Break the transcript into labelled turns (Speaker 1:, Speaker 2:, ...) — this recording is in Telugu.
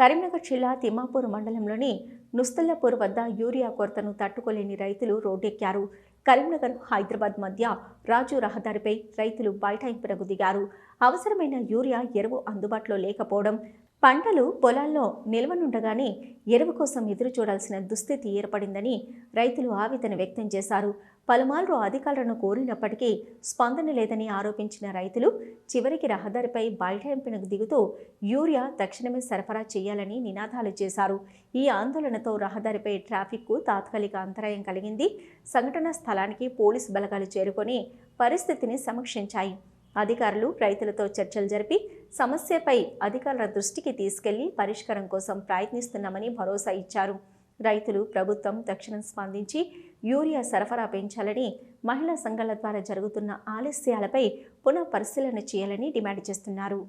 Speaker 1: కరీంనగర్ జిల్లా తిమ్మాపూర్ మండలంలోని నుస్తల్లపూర్ వద్ద యూరియా కొరతను తట్టుకోలేని రైతులు రోడ్డెక్కారు. కరీంనగర్ హైదరాబాద్ మధ్య రాజు రహదారిపై రైతులు బైఠాయింపునకు దిగారు. అవసరమైన యూరియా ఎరువు అందుబాటులో లేకపోవడం పంటలు పొలాల్లో నిల్వనుండగానే ఎరువు కోసం ఎదురు చూడాల్సిన దుస్థితి ఏర్పడిందని రైతులు ఆవేదన వ్యక్తం చేశారు. పలుమార్లు అధికారులను కోరినప్పటికీ స్పందన లేదని ఆరోపించిన రైతులు చివరికి రహదారిపై బైఠాయింపునకు దిగుతూ యూరియా తక్షణమే సరఫరా చేయాలని నినాదాలు చేశారు. ఈ ఆందోళనతో రహదారిపై ట్రాఫిక్కు తాత్కాలిక అంతరాయం కలిగింది. సంఘటనా స్థలానికి పోలీసు బలగాలు చేరుకొని పరిస్థితిని సమీక్షించాయి. అధికారులు రైతులతో చర్చలు జరిపి సమస్యపై అధికారుల దృష్టికి తీసుకెళ్ళి పరిష్కారం కోసం ప్రయత్నిస్తున్నామని భరోసా ఇచ్చారు. రైతులు ప్రభుత్వం తక్షణం స్పందించి యూరియా సరఫరా పెంచాలని మహిళా సంఘాల ద్వారా జరుగుతున్న ఆలస్యాలపై పునః పరిశీలన చేయాలని డిమాండ్ చేస్తున్నారు.